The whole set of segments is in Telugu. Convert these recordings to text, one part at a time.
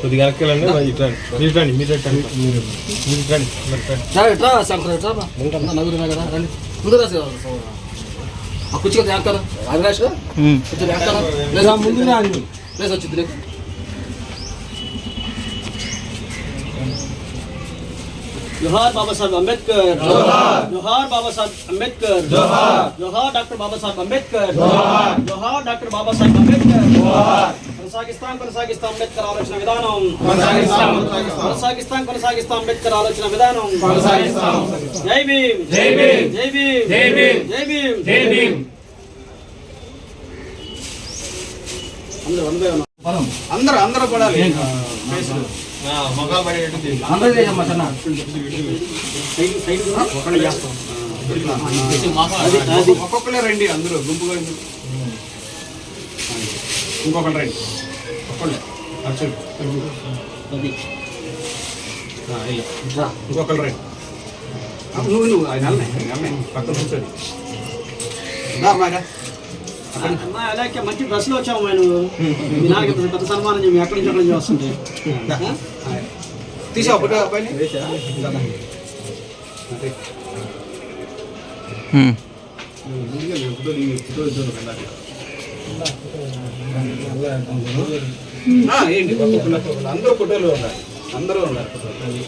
కొద్దిగా వెనక్కి మీరు రండి మీరు రండి మీరు రండి మీరు రండి మీరు రండి రా, ఇట్రా, శంకర్, ఇట్రా బా. అంతా నలుగురు ఉన్నారు కదా, రండి. ముందు రా, శివ, శివ. ఆ కుర్చీ కొంచెం వెనకాల. అవినాష్, కొంచెం వెనకాల. లేచి, ముందు రా, అండి. లేచి వచ్చింది నీకు. जोहार बाबा साहब अम्बेडकर जोहार जोहार बाबा साहब अम्बेडकर जोहार जोहार डॉक्टर बाबा साहब अम्बेडकर जोहार जोहार डॉक्टर बाबा साहब अम्बेडकर जोहार కొనసాగిస్తాం కొనసాగిస్తాం అంబేద్కర్ ఆలోచన విధానం. కొనసాగిస్తాం కొనసాగిస్తాం. కొనసాగిస్తాం అంబేద్కర్ ఆలోచన విధానం. కొనసాగిస్తాం. జై భీమ్. జై భీమ్. జై భీమ్. జై భీమ్. జై భీమ్. జై భీమ్. అందరూ అందరూ పడాలి. పడేటట్టు చేయమ్మా, ఒకళ్ళు చేస్తాం. ఒక్కొక్కరే రండి అందరూ. గుంపుగా? ఇంకొకరు రండి. అది ఆ, వెళ్ళు. రా. ఇంకొకరు రండి ఆ, నువ్వు నువ్వు ఆయన అన్నయ్య. పక్కన కూర్చోండి అలాగే మంచి డ్రెస్లో వచ్చాము మేము మీ నాన్నకి పెద్ద సన్మానం మేము ఎక్కడి నుంచి అక్కడి నుంచి వస్తుంటే తీసావు ఫోటో అబ్బాయిని ఫోటో ఫోటో ఏంటి ఒక్కొక్కరు అందరూ ఫోటోలు ఉండాలి అందరూ ఫోటోలు.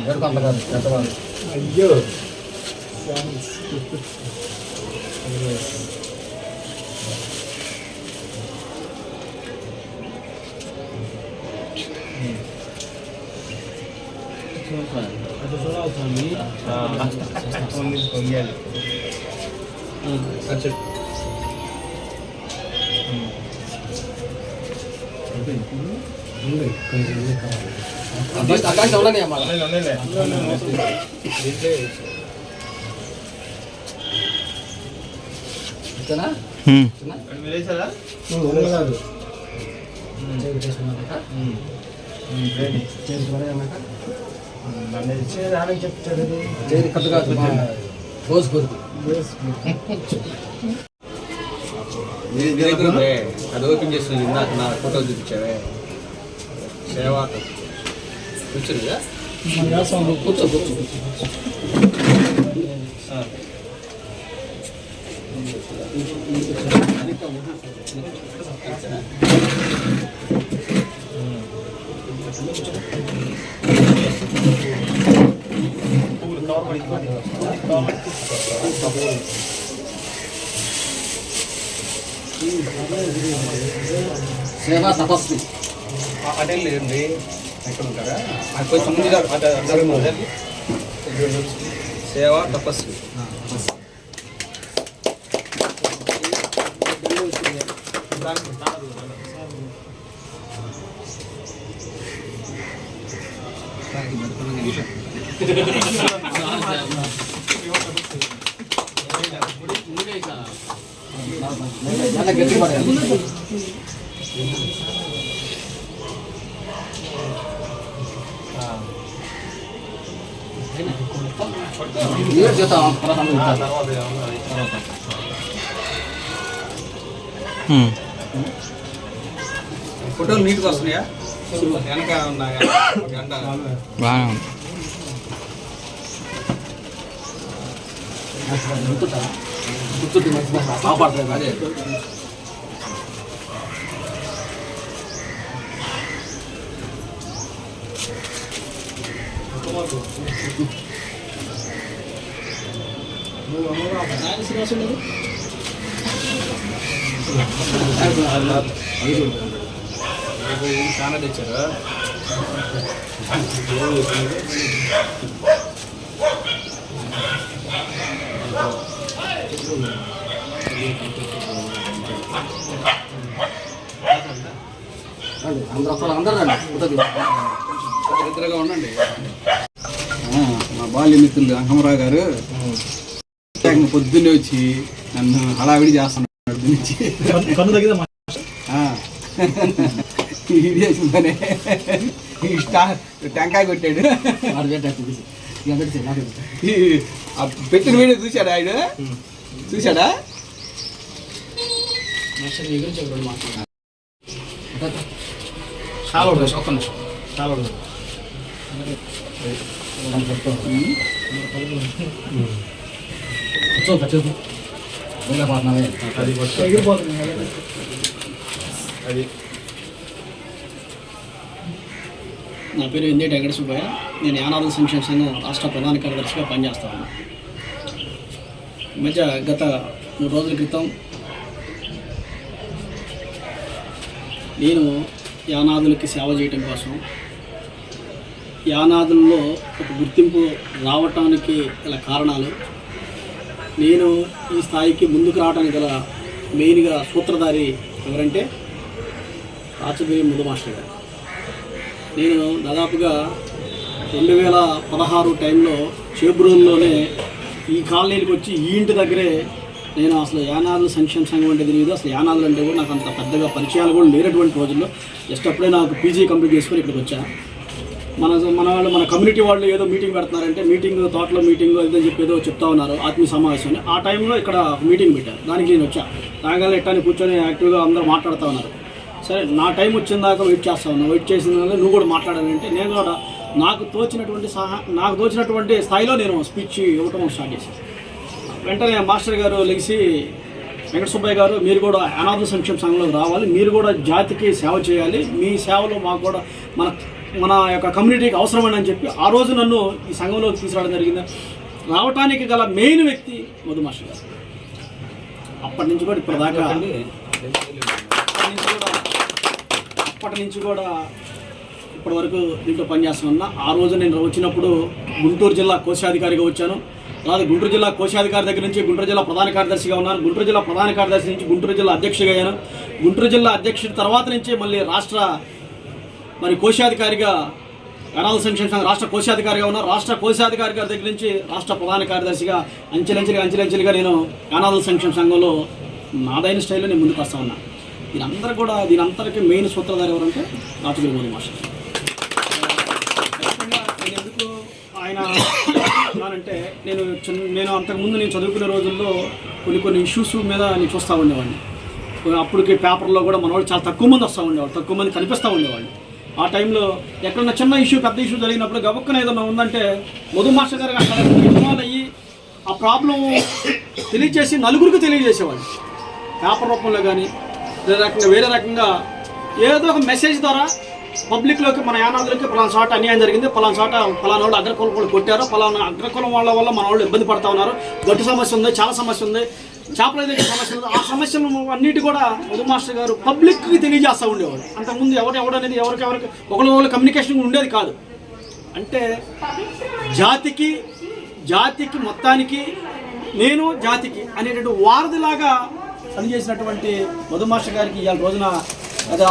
ఎవరికి కాదు, పెద్దవాళ్ళు. అయ్యో పొంగాలి అటు చూడు. అబ్బాయి, ఆకాశం ఉండని అమ్మా. ఓకేనా? వేసారా చేయి చేసుకున్నాక, చేయి పడేయన్నాక, చేయి కట్టుగా రోజు కొరకు. అది ఓపెన్ చేసి ఇందాక నా ఫోటో చూపించావే. సేవా కూర్చుని కూర్చో కూర్చో సేవ తపస్వి అటే లేదండి ఎక్కడ ఉంటారా? అది కొంచెం మొదలు. సేవ తపస్సు. ఫోటో ఫోటోలు నీట్గా వస్తున్నాయా? వెనక ఉన్నాయా? బాగా కూర్చుంటే మంచిగా కాపాడుతుంది అదే చాలా తెచ్చారు? అందరూ ఒకళ్ళు అందరూ రండి ఫోటో ఉండండి మా బాల్య మిత్రులు అంకమరావు గారు పొద్దున్నే వచ్చి నన్ను హడావిడి చేస్తున్నాడు గురించి కన్ను టెంకాయ కొట్టాడు పెట్టాడు ఈ పెట్టిన వీడియో చూశాడు ఆయన? మాస్టర్ నీ. అది పేరు ఇందేటి వెంకట సుబ్బయ్య నేను యానాదుల సంక్షేమ సంఘం రాష్ట్ర ప్రధాన కార్యదర్శిగా పనిచేస్తా ఉన్నాను. ఈ మధ్య గత మూడు రోజుల క్రితం నేను యానాదులకి సేవ చేయటం కోసం యానాదుల్లో ఒక గుర్తింపు రావటానికి గల కారణాలు నేను ఈ స్థాయికి ముందుకు రావడానికి గల మెయిన్గా సూత్రధారి ఎవరంటే రాచగిరి ముందు మాస్టర్ గారు. నేను దాదాపుగా రెండు వేల పదహారు టైంలో చేబ్రూల్లోనే ఈ కాలనీలకు వచ్చి ఈ ఇంటి దగ్గరే నేను అసలు యానాదుల సంక్షేమ సంఘం అంటే తెలియదు అసలు యానాదులు అంటే కూడా నాకు అంత పెద్దగా పరిచయాలు కూడా లేనటువంటి రోజుల్లో జస్ట్ అప్పుడే నాకు పీజీ కంప్లీట్ చేసుకొని ఇక్కడికి వచ్చా. మన మన వాళ్ళు మన కమ్యూనిటీ వాళ్ళు ఏదో మీటింగ్ పెడుతున్నారంటే మీటింగ్ తోటలో మీటింగ్ ఇదని చెప్పి ఏదో చెప్తా ఉన్నారు ఆత్మీయ సమావేశం ఆ టైంలో ఇక్కడ మీటింగ్ పెట్టారు దానికి నేను వచ్చా. రాగానే ఎట్టాని కూర్చొని యాక్టివ్గా అందరూ మాట్లాడుతూ ఉన్నారు. సరే నా టైం వచ్చిన దాకా వెయిట్ చేస్తా ఉన్నాను వెయిట్ చేసిన నువ్వు కూడా మాట్లాడాలంటే నేను కూడా నాకు తోచినటువంటి సహా నాకు తోచినటువంటి స్థాయిలో నేను స్పీచ్ ఇవ్వటం స్టార్ట్ చేశాను. వెంటనే మాస్టర్ గారు లెగిసి వెంకట సుబ్బయ్య గారు మీరు కూడా అనాథ సంక్షేమ సంఘంలోకి రావాలి మీరు కూడా జాతికి సేవ చేయాలి మీ సేవలో మాకు కూడా మన మన యొక్క కమ్యూనిటీకి అవసరమని అని చెప్పి ఆ రోజు నన్ను ఈ సంఘంలోకి తీసుకురావడం జరిగింది. రావటానికి గల మెయిన్ వ్యక్తి మధు మాస్టర్ గారు. అప్పటి నుంచి కూడా ఇప్పటిదాకా అప్పటి నుంచి కూడా అప్పటి నుంచి కూడా ఇప్పటి వరకు దీంట్లో పనిచేస్తున్నా ఆ రోజు నేను వచ్చినప్పుడు గుంటూరు జిల్లా కోశాధికారిగా వచ్చాను. అలాగే గుంటూరు జిల్లా కోశాధికారి దగ్గర నుంచి గుంటూరు జిల్లా ప్రధాన కార్యదర్శిగా ఉన్నాను. గుంటూరు జిల్లా ప్రధాన కార్యదర్శి నుంచి గుంటూరు జిల్లా అధ్యక్షుడిగా అయ్యాను. గుంటూరు జిల్లా అధ్యక్షుడి తర్వాత నుంచి మళ్ళీ రాష్ట్ర మరి కోశాధికారిగా గణాల సంక్షేమ సంఘం రాష్ట్ర కోశాధికారిగా ఉన్నా రాష్ట్ర కోశాధికారి గారి దగ్గర నుంచి రాష్ట్ర ప్రధాన కార్యదర్శిగా అంచెలంచెలుగా అంచెలంచెలుగా నేను గణాల సంక్షేమ సంఘంలో నాదైన స్టైల్లో నేను ముందుకు వస్తా ఉన్నా. దీనందరూ కూడా దీనంతరికి మెయిన్ సూత్రధారి ఎవరంటే రాజగిరి మోదీ మాస్టర్. అంటే నేను నేను అంతకుముందు నేను చదువుకునే రోజుల్లో కొన్ని కొన్ని ఇష్యూస్ మీద నేను చూస్తూ ఉండేవాడిని. అప్పటికి పేపర్లో కూడా మన వాళ్ళు చాలా తక్కువ మంది వస్తూ ఉండేవాళ్ళు తక్కువ మంది కనిపిస్తూ ఉండేవాళ్ళు. ఆ టైంలో ఎక్కడన్నా చిన్న ఇష్యూ పెద్ద ఇష్యూ జరిగినప్పుడు గబక్కన ఏదైనా ఉందంటే మధు మాస్టర్ గారు అక్కడ ఇన్వాల్వ్ అయ్యి ఆ ప్రాబ్లం తెలియజేసి నలుగురికి తెలియజేసేవాళ్ళు. పేపర్ రూపంలో కానీ వేరే రకంగా వేరే రకంగా ఏదో ఒక మెసేజ్ ద్వారా పబ్లిక్లోకి మన యానాదులకి పలానా చోట అన్యాయం జరిగింది పలానా చోట పలానా వాళ్ళు అగ్రకులం వాళ్ళు కొట్టారు పలానా అగ్రకులం వాళ్ళ వల్ల మన వాళ్ళు ఇబ్బంది పడతా ఉన్నారు. గట్టు సమస్య ఉంది చాలా సమస్య ఉంది. చేపల దగ్గర సమస్య ఉంది. ఆ సమస్యలు అన్నిటి కూడా మధు మాస్టర్ గారు పబ్లిక్కి తెలియజేస్తూ ఉండేవాడు. అంతకుముందు ఎవరు ఎవరు అనేది ఎవరికి ఎవరికి ఒకరి ఒకరు కమ్యూనికేషన్ ఉండేది కాదు. అంటే జాతికి జాతికి మొత్తానికి నేను జాతికి అనేటువంటి వారధిలాగా పనిచేసినటువంటి మధు మాస్టర్ గారికి ఇవాళ రోజున అదే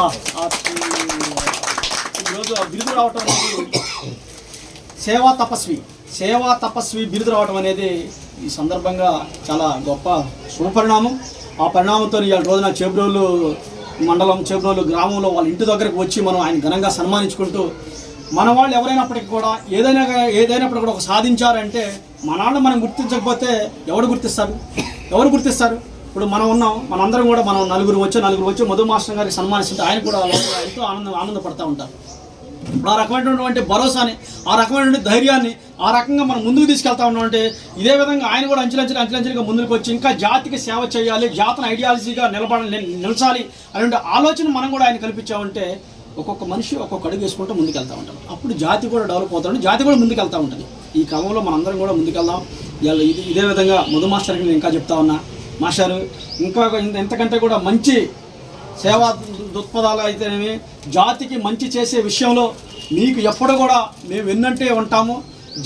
ఈరోజు బిరుదు రావటం అనేది సేవా తపస్వి సేవా తపస్వి బిరుదు రావటం అనేది ఈ సందర్భంగా చాలా గొప్ప శుభపరిణామం. ఆ పరిణామంతో ఇవాళ రోజున చేబ్రోలు మండలం చేబ్రోలు గ్రామంలో వాళ్ళ ఇంటి దగ్గరకు వచ్చి మనం ఆయన ఘనంగా సన్మానించుకుంటూ మన వాళ్ళు ఎవరైనప్పటికీ కూడా ఏదైనా ఏదైనప్పుడు కూడా ఒక సాధించారంటే మనాళ్ళు మనం గుర్తించకపోతే ఎవరు గుర్తిస్తారు? ఎవరు గుర్తిస్తారు? ఇప్పుడు మనం ఉన్నాం మనందరం కూడా మనం నలుగురు వచ్చి నలుగురు వచ్చి మధు మాస్టర్ గారికి సన్మానిస్తుంటే ఆయన కూడా ఎంతో ఆనందం ఆనందపడతా ఉంటారు. ఇప్పుడు ఆ రకమైనటువంటి భరోసాని ఆ రకమైనటువంటి ధైర్యాన్ని ఆ రకంగా మనం ముందుకు తీసుకెళ్తా ఉన్నామంటే ఇదే విధంగా ఆయన కూడా అంచెలంచెలు అంచెలంచెలుగా ముందుకు వచ్చి ఇంకా జాతికి సేవ చేయాలి జాతిని ఐడియాలజీగా నిలబడాలి నిలచాలి అనే ఆలోచన మనం కూడా ఆయన కల్పించామంటే ఒక్కొక్క మనిషి ఒక్కొక్క అడుగు వేసుకుంటూ ముందుకెళ్తూ ఉంటాం. అప్పుడు జాతి కూడా డెవలప్ అవుతుంది జాతి కూడా ముందుకు వెళ్తూ ఉంటుంది. ఈ క్రమంలో మనందరం కూడా ముందుకెళ్దాం. ఇది ఇదే విధంగా మధు మాస్టర్కి నేను ఇంకా చెప్తా ఉన్నా. మాస్టారు ఇంకా ఇంత- ఇంతకంటే కూడా మంచి సేవా దృక్పథాలు అయితేనేమి జాతికి మంచి చేసే విషయంలో మీకు ఎప్పుడు కూడా మేము విన్నంటే ఉంటాము.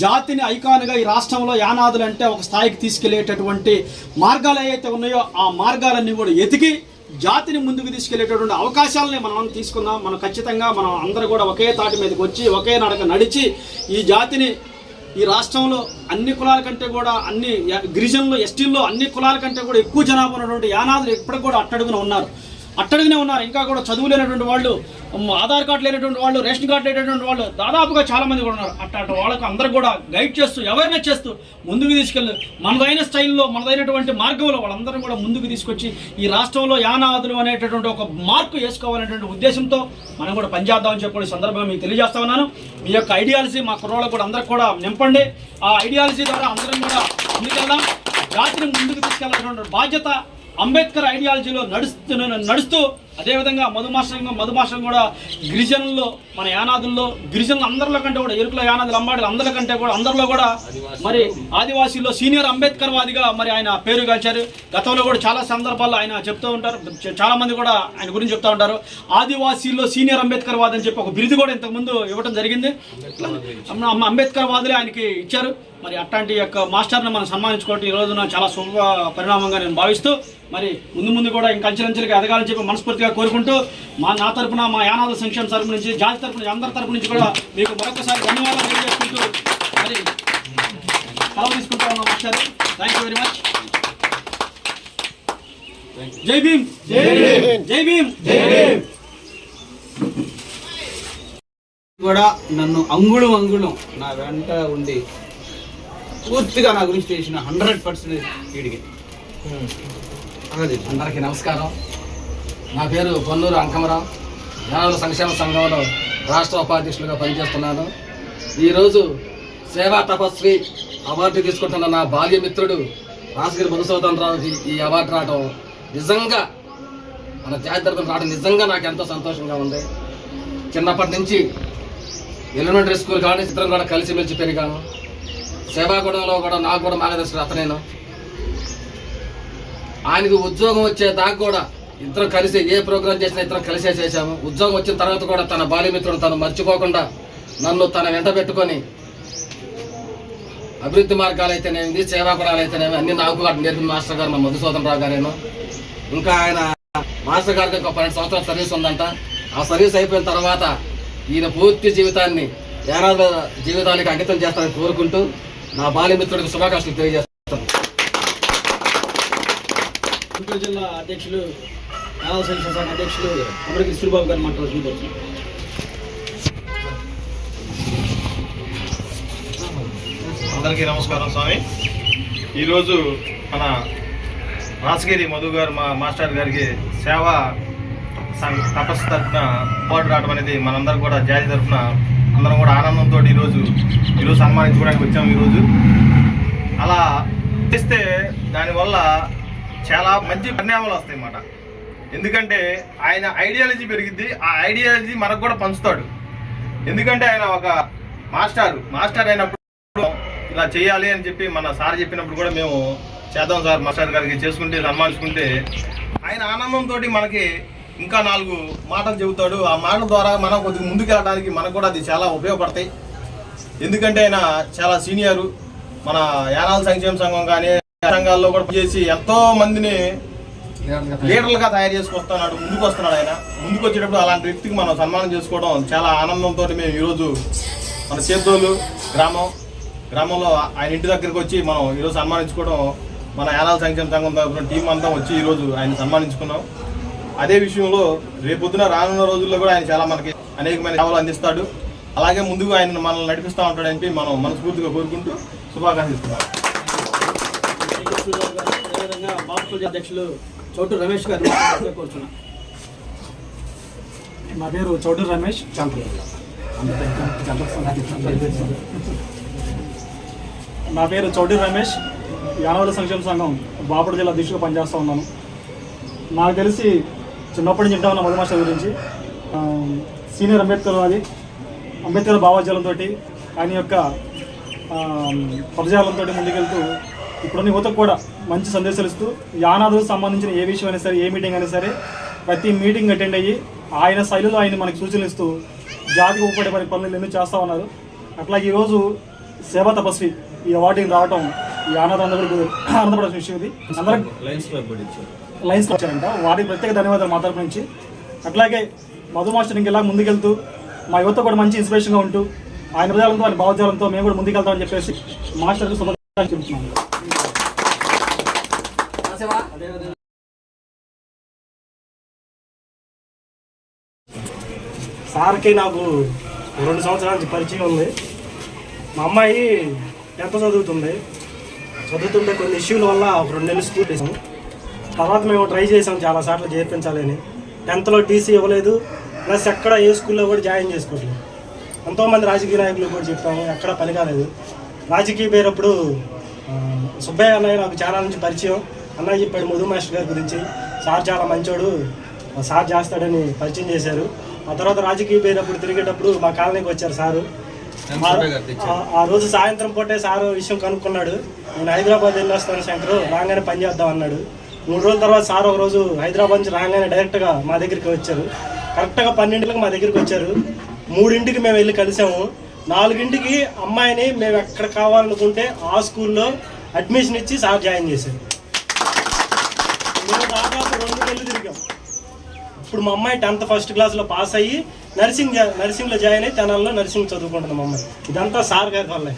జాతిని ఐకాన్గా ఈ రాష్ట్రంలో యానాదులు అంటే ఒక స్థాయికి తీసుకెళ్ళేటటువంటి మార్గాలు ఏవైతే ఉన్నాయో ఆ మార్గాలన్నీ కూడా ఎతికి జాతిని ముందుకు తీసుకెళ్ళేటటువంటి అవకాశాలని మనం తీసుకుందాం. మనం ఖచ్చితంగా మనం అందరూ కూడా ఒకే తాటి మీదకి వచ్చి ఒకే నడక నడిచి ఈ జాతిని ఈ రాష్ట్రంలో అన్ని కులాల కంటే కూడా అన్ని గిరిజనులు ఎస్టీల్లో అన్ని కులాల కంటే కూడా ఎక్కువ జనాభా ఉన్నటువంటి యానాదులు ఇప్పటికి కూడా అట్టడుగున ఉన్నారు. అట్టడిగానే ఉన్నారు. ఇంకా కూడా చదువు లేనటువంటి వాళ్ళు ఆధార్ కార్డు లేనటువంటి వాళ్ళు రేషన్ కార్డు లేనటువంటి వాళ్ళు దాదాపుగా చాలామంది కూడా ఉన్నారు. అట్లాంటి వాళ్ళకు అందరు కూడా గైడ్ చేస్తూ అవేర్నెస్ చేస్తూ ముందుకు తీసుకెళ్ళి మనదైన స్టైల్లో మనదైనటువంటి మార్గంలో వాళ్ళందరూ కూడా ముందుకు తీసుకొచ్చి ఈ రాష్ట్రంలో యానాదులు అనేటటువంటి ఒక మార్పు వేసుకోవాలనేటువంటి ఉద్దేశంతో మనం కూడా పనిచేద్దామని చెప్పి సందర్భంగా మీకు తెలియజేస్తా ఉన్నాను. మీ యొక్క ఐడియాలజీ మా కుర్రోళ్ళకు కూడా అందరికి కూడా నింపండి. ఆ ఐడియాలజీ ద్వారా అందరం కూడా ముందుకెళ్దాం. జాతిని ముందుకు తీసుకెళ్ళాల్సినటువంటి బాధ్యత అంబేద్కర్ ఐడియాలజీలో నడుస్తూ నడుస్తూ అదేవిధంగా మధుమాసం మధుమాసం కూడా గిరిజనుల్లో మన యానాదుల్లో గిరిజనులు అందరిలో కంటే కూడా ఎరుకుల యానాదులు అంబాడులు అందరికంటే కూడా అందరిలో కూడా మరి ఆదివాసీల్లో సీనియర్ అంబేద్కర్ వాదిగా మరి ఆయన పేరు గాల్చారు గతంలో కూడా చాలా సందర్భాల్లో ఆయన చెప్తూ ఉంటారు. చ- చాలా మంది కూడా ఆయన గురించి చెప్తూ ఉంటారు. ఆదివాసీల్లో సీనియర్ అంబేద్కర్ వాది అని చెప్పి ఒక బిరుదు కూడా ఇంతకుముందు ఇవ్వడం జరిగింది. అంబేద్కర్ వాదులే ఆయనకి ఇచ్చారు. మరి అట్లాంటి యొక్క మాస్టర్ని మనం సన్మానించుకోవడం ఈ రోజున చాలా శుభ పరిణామంగా నేను భావిస్తూ మరి ముందు ముందు కూడా ఇంకా అంచెలంచెలుగా ఎదగాలని చెప్పి మనస్ఫూర్తిగా కోరుకుంటూ మా నా తరపున మా యానాద సంక్షేమ తరపు నుంచి జాతి తరపు నుంచి అందరి తరపు నుంచి కూడా మీకు మరొకసారి ధన్యవాదాలు తెలియజేసుకుంటూ మరి సెలవు తీసుకుంటా ఉన్నాం master thank you very much Jai Bhim. Jai Bhim. జై భీమ్. జై భీమ్. కూడా నన్ను అంగుళం అంగుళం నా వెంట ఉండి పూర్తిగా నా గురించి చేసిన హండ్రెడ్ పర్సెంట్ వీడికి. అందరికీ నమస్కారం. నా పేరు పొన్నూరు అంకమరావు. జనాల సంక్షేమ సంఘంలో రాష్ట్ర ఉపాధ్యక్షులుగా పనిచేస్తున్నాను. ఈరోజు సేవా తపస్వి అవార్డు తీసుకుంటున్న నా బాల్యమిత్రుడు రాజగిరి మధుసూదన్ రావుకి ఈ అవార్డు రావడం నిజంగా మన జాతి తరపున రావడం నిజంగా నాకు ఎంతో సంతోషంగా ఉంది. చిన్నప్పటి నుంచి ఎలిమెంటరీ స్కూల్ కానీ చిత్రం కూడా కలిసిమెలిసి పెరిగాను. సేవాగూడంలో కూడా నాకు కూడా మార్గదర్శకుడు అతనేను. ఆయనకు ఉద్యోగం వచ్చేదాకా కూడా ఇద్దరం కలిసి ఏ ప్రోగ్రాం చేసినా ఇద్దరం కలిసే చేశాము. ఉద్యోగం వచ్చిన తర్వాత కూడా తన బాల్యమిత్రుడు తను మర్చిపోకుండా నన్ను తన వెంట పెట్టుకొని అభివృద్ధి మార్గాలైతేనేమి అయితేనేమి అన్ని నాకు కూడా నేర్పిన మాస్టర్ గారు మా మధుసూదన్ రావు గారేను. ఇంకా ఆయన మాస్టర్ గారికి ఒక పన్నెండు సంవత్సరాల సర్వీస్ ఉందంట. ఆ సర్వీస్ అయిపోయిన తర్వాత ఈయన పూర్తి జీవితాన్ని ఏడాది జీవితానికి అంకితం చేస్తానని కోరుకుంటూ నా బాల్యమిత్రుడికి శుభాకాంక్షలు తెలియజేస్తాను గుంటూరు జిల్లా అధ్యక్షులు యాదవ శాఖ అధ్యక్షులు అమరికి శ్రీబాబు గారు మాట్లాడుతున్నారు అందరికీ నమస్కారం స్వామి. ఈరోజు మన రాసగిరి మధు గారు మా మాస్టర్ గారికి సేవా సం- తపస్సు తరఫున అవార్డు రావడం అనేది మనందరం కూడా జాతి తరఫున అందరం కూడా ఆనందంతో ఈరోజు ఈరోజు సన్మానించుకోవడానికి వచ్చాము ఈరోజు. అలా చేస్తే దానివల్ల చాలా మంచి పరిణామాలు వస్తాయి అన్నమాట. ఎందుకంటే ఆయన ఐడియాలజీ పెరిగిద్ది ఆ ఐడియాలజీ మనకు కూడా పంచుతాడు. ఎందుకంటే ఆయన ఒక మాస్టారు. మాస్టర్ అయినప్పుడు ఇలా చేయాలి అని చెప్పి మన సార్ చెప్పినప్పుడు కూడా మేము చేద్దాం సార్ మాస్టర్ గారికి చేసుకుంటే సన్మానించుకుంటే ఆయన ఆనందంతో మనకి ఇంకా నాలుగు మాటలు చెబుతాడు. ఆ మాటల ద్వారా మనం కొద్దిగా ముందుకెళ్ళడానికి మనకు కూడా అది చాలా ఉపయోగపడతాయి. ఎందుకంటే ఆయన చాలా సీనియరు. మన యానాల సంక్షేమ సంఘం కానీ రంగాల్లో కూడా చేసి ఎంతో మందిని లీడర్లుగా తయారు చేసుకొస్తున్నాడు ముందుకు వస్తున్నాడు ఆయన. ముందుకు వచ్చేటప్పుడు అలాంటి వ్యక్తికి మనం సన్మానం చేసుకోవడం చాలా ఆనందంతో మేము ఈరోజు మన చేద్దోలు గ్రామం గ్రామంలో ఆయన ఇంటి దగ్గరికి వచ్చి మనం ఈరోజు సన్మానించుకోవడం మన యానాల సంక్షేమ సంఘం తరఫున టీం అంతా వచ్చి ఈరోజు ఆయన సన్మానించుకున్నాం. అదే విషయంలో రేపొద్దున రానున్న రోజుల్లో కూడా ఆయన చాలా మనకి అనేకమైన సేవలు అందిస్తాడు. అలాగే ముందుకు ఆయన మనల్ని నడిపిస్తూ ఉంటాడని చెప్పి మనం మనస్ఫూర్తిగా కోరుకుంటూ శుభాకాంక్షిస్తున్నాం సూరిబాబు గారు అదేవిధంగా బాపూజీ అధ్యక్షులు చౌటు రమేష్ గారు మాట్లాడుతూ నా పేరు చౌటూరు రమేష్ నా పేరు చౌదరి రమేష్ యానవల సంక్షేమ సంఘం బాపూర్ జిల్లా దిశగా పనిచేస్తూ ఉన్నాను. నాకు తెలిసి చిన్నప్పటి నుంచి ఉన్న మధుమాస్టర్ గురించి సీనియర్ అంబేద్కర్ వాది అంబేద్కర్ భావజాలంతో ఆయన యొక్క ఆ, పదజాలంతో ముందుకెళ్తూ ఇప్పుడున్న యువతకు కూడా మంచి సందేశాలు ఇస్తూ యానాదులకు సంబంధించిన ఏ విషయం అయినా సరే ఏ మీటింగ్ అయినా సరే ప్రతి మీటింగ్ అటెండ్ అయ్యి ఆయన శైలిలో ఆయన మనకి సూచనలు ఇస్తూ జాతికి ఉపయోగపడే పని పనులు ఎన్నో చేస్తూ ఉన్నారు. అట్లాగే ఈరోజు సేవా తపస్వి ఈ అవార్డుకి రావటం ఈ ఆనందందరికీ ఆనందపడాల్సిన విషయం ఇది. అందరికి లైన్స్ లైన్స్ వచ్చారంట వారికి ప్రత్యేక ధన్యవాదాలు మా తరపు నుంచి. అట్లాగే మధు మాస్టర్ ఇంకెలా ముందుకెళ్తూ మా యువత కూడా మంచి ఇన్స్పిరేషన్గా ఉంటూ ఆయన ప్రజలతో ఆయన భావజాలంతో మేము కూడా ముందుకెళ్తామని చెప్పేసి మాస్టర్కి శుభాకాంక్షలు చెబుతున్నాను అదేవిధంగా సార్కి నాకు రెండు సంవత్సరాల నుంచి పరిచయం ఉంది. మా అమ్మాయి ఎంత చదువుతుంది. చదువుతుంటే కొన్ని ఇష్యూల వల్ల ఒక రెండు నెలలు స్కూల్ చేసాం తర్వాత మేము ట్రై చేసాం చాలా సార్లు చేర్పించాలని టెన్త్లో టీసీ ఇవ్వలేదు. ప్లస్ ఎక్కడ ఏ స్కూల్లో కూడా జాయిన్ చేసుకోవట్లేదు. ఎంతోమంది రాజకీయ నాయకులు కూడా చెప్పాము ఎక్కడ పని కాలేదు రాజకీయ పేరప్పుడు సుబ్బయ్య అన్నయ్య నాకు చాలా నుంచి పరిచయం. అన్నయ్య చెప్పాడు మధు మాస్టర్ గారి గురించి. సార్ చాలా మంచోడు. సార్ చేస్తాడని పరిచయం చేశారు. ఆ తర్వాత రాజకీయ పేరప్పుడు తిరిగేటప్పుడు మా కాలనీకి వచ్చారు సారు. ఆ- ఆ రోజు సాయంత్రం పూటే సారు విషయం కనుక్కున్నాడు. నేను హైదరాబాద్ వెళ్ళి వస్తాను శంకర్. రాగానే పని చేద్దాం అన్నాడు. మూడు రోజుల తర్వాత సార్ ఒక రోజు హైదరాబాద్ నుంచి రాగానే డైరెక్ట్గా మా దగ్గరికి వచ్చారు. కరెక్ట్గా పన్నెండులకు మా దగ్గరికి వచ్చారు. మూడింటికి మేము వెళ్ళి కలిసాము. నాలుగింటికి అమ్మాయిని మేము ఎక్కడ కావాలనుకుంటే ఆ స్కూల్లో అడ్మిషన్ ఇచ్చి సార్ జాయిన్ చేశారు మేము దాదాపు రెండు నెలలు తిరిగాం ఇప్పుడు మా అమ్మాయి టెన్త్ ఫస్ట్ క్లాస్లో పాస్ అయ్యి నర్సింగ్ జా- నర్సింగ్లో జాయిన్ అయ్యి తెనాల్లో నర్సింగ్ చదువుకుంటుంది మా అమ్మాయి. ఇదంతా సార్ గారి వల్లే.